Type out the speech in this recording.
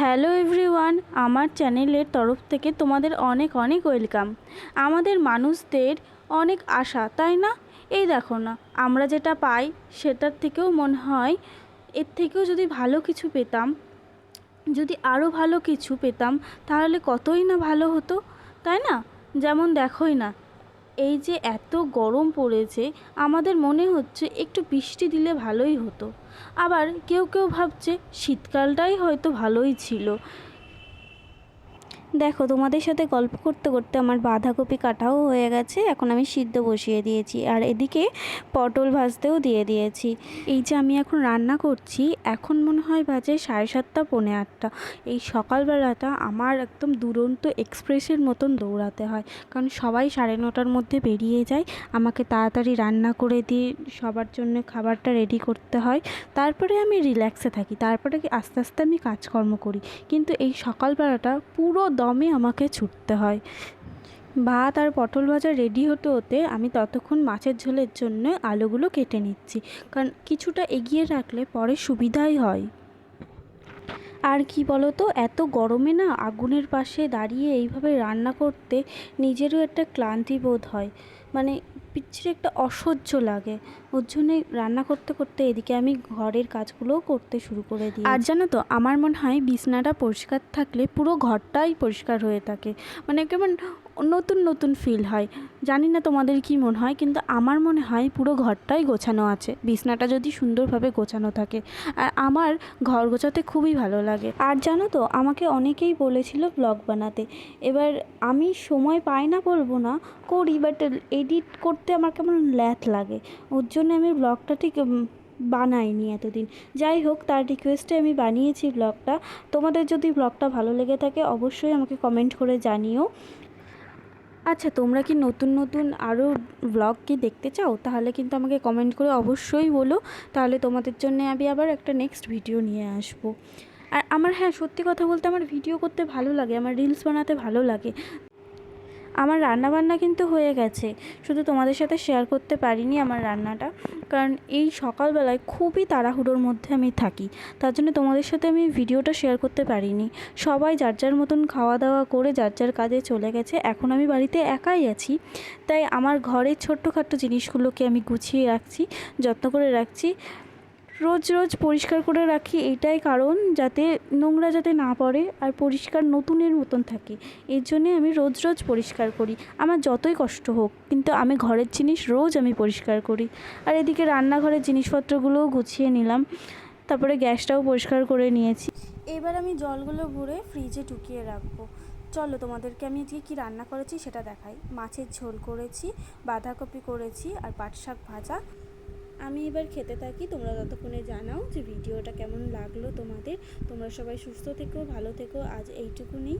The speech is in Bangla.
হ্যালো এভরিওয়ান, আমার চ্যানেলের তরফ থেকে তোমাদের অনেক অনেক ওয়েলকাম। আমাদের মানুষদের অনেক আশা, তাই না? এই দেখো না, আমরা যেটা পাই সেটার থেকেও মনে হয় এর থেকেও যদি ভালো কিছু পেতাম, যদি আরও ভালো কিছু পেতাম, তাহলে কতই না ভালো হতো, তাই না? যেমন দেখোই না এই যে এত গরম পড়েছে, আমাদের মনে হচ্ছে একটু বৃষ্টি দিলে ভালোই হতো। আবার কেউ কেউ ভাবছে শীতকালটাই হয়তো ভালোই ছিল। দেখো, তোমাদের সাথে গল্প করতে করতে আমার বাঁধাকপি কাটাও হয়ে গেছে, এখন আমি সিদ্ধ বসিয়ে দিয়েছি আর এদিকে পটল ভাজতেও দিয়ে দিয়েছি। এই যে আমি এখন রান্না করছি, এখন মনে হয় বাজে সাড়ে সাতটা, পৌনে আটটা। এই সকালবেলাটা আমার একদম দুরন্ত এক্সপ্রেসের মতন দৌড়াতে হয়, কারণ সবাই সাড়ে নটার মধ্যে বেরিয়ে যায়, আমাকে তাড়াতাড়ি রান্না করে দিয়ে সবার জন্য খাবারটা রেডি করতে হয়। তারপরে আমি রিল্যাক্সে থাকি, তারপরে আস্তে আস্তে আমি কাজকর্ম করি। কিন্তু এই সকালবেলাটা পুরো দমে আমাকে ছুটতে হয়। ভাত আর পটল ভাজা রেডি হতে হতে আমি ততক্ষণ মাছের ঝোলের জন্য আলুগুলো কেটে নিচ্ছি, কারণ কিছুটা এগিয়ে রাখলে পরে সুবিধাই হয়। আর কি বলো তো এত গরমে না আগুনের পাশে দাঁড়িয়ে এইভাবে রান্না করতে নিজেরও একটা ক্লান্তি বোধ হয়। মানে বিচ্ছিরি একটা অসহ্য লাগে। ওর জন্যে রান্না করতে করতে এদিকে আমি ঘরের কাজগুলোও করতে শুরু করে দিই আর জানো তো, আমার মনে হয় বিছনাটা পরিষ্কার থাকলে পুরো ঘরটাই পরিষ্কার হয়ে থাকে। মানে কেমন নতুন নতুন ফিল হয়। জানি না তোমাদের কি মনে হয়, কিন্তু আমার মনে হয় পুরো ঘরটাই গোছানো আছে। বিছনাটা যদি সুন্দরভাবে গোছানো থাকে। আর আমার ঘর গোছাতে খুবই ভালো লাগে। আর জানো তো, আমাকে অনেকেই বলেছিল ব্লগ বানাতে। এবার আমি সময় পাই না বলব না, করি বাট এডিট করতে আমার কেমন ল্যাথ লাগে। ওর জন্য আমি ব্লগটা ঠিক বানাইনি এতদিন। যাই হোক, তার রিকোয়েস্টে আমি বানিয়েছি ব্লগটা। তোমাদের যদি ব্লগটা ভালো লেগে থাকে, অবশ্যই আমাকে কমেন্ট করে জানিও। আচ্ছা তোমরা কি নতুন নতুন আরও ব্লগ কি দেখতে চাও? তাহলে কিন্তু আমাকে কমেন্ট করে অবশ্যই বলো। তাহলে তোমাদের জন্য আমি আবার একটা নেক্সট ভিডিও নিয়ে আসব। আর আমার হ্যাঁ সত্যি কথা বলতে আমার ভিডিও করতে ভালো লাগে, আমার রিলস বানাতে ভালো লাগে। আমার রান্নাবান্না কিন্তু হয়ে গেছে। শুধু তোমাদের সাথে শেয়ার করতে পারিনি আমার রান্নাটা। কারণ এই সকালবেলায় খুবই তাড়াহুড়োর মধ্যে আমি থাকি। তার জন্য তোমাদের সাথে আমি ভিডিওটা শেয়ার করতে পারিনি। সবাই যার যার মতন খাওয়া দাওয়া করে যার যার কাজে চলে গেছে, এখন আমি বাড়িতে একাই আছি। তাই আমার ঘরের ছোট্টখাট্টো জিনিসগুলোকে আমি গুছিয়ে রাখছি, যত্ন করে রাখছি। রোজ রোজ পরিষ্কার করে রাখি এইটাই কারণ যাতে নোংরা যাতে না পড়ে আর পরিষ্কার নতুনের মতন থাকে। এর জন্যে আমি রোজ রোজ পরিষ্কার করি। আমার যতই কষ্ট হোক, কিন্তু আমি ঘরের জিনিস রোজ আমি পরিষ্কার করি। আর এদিকে রান্নাঘরের জিনিসপত্রগুলোও গুছিয়ে নিলাম, তারপরে গ্যাসটাও পরিষ্কার করে নিয়েছি। এবার আমি জলগুলো ভরে ফ্রিজে ঢুকিয়ে রাখব। চলো, তোমাদেরকে আমি আজকে কী রান্না করেছি সেটা দেখাই। মাছের ঝোল করেছি, বাঁধাকপি করেছি আর পাট শাক ভাজা। আমি এবার খেতে থাকি। তোমরা ততক্ষণে জানাও যে ভিডিওটা কেমন লাগল তোমাদের। তোমরা সবাই সুস্থ থেকো, ভালো থেকো। আজ এইটুকুনি।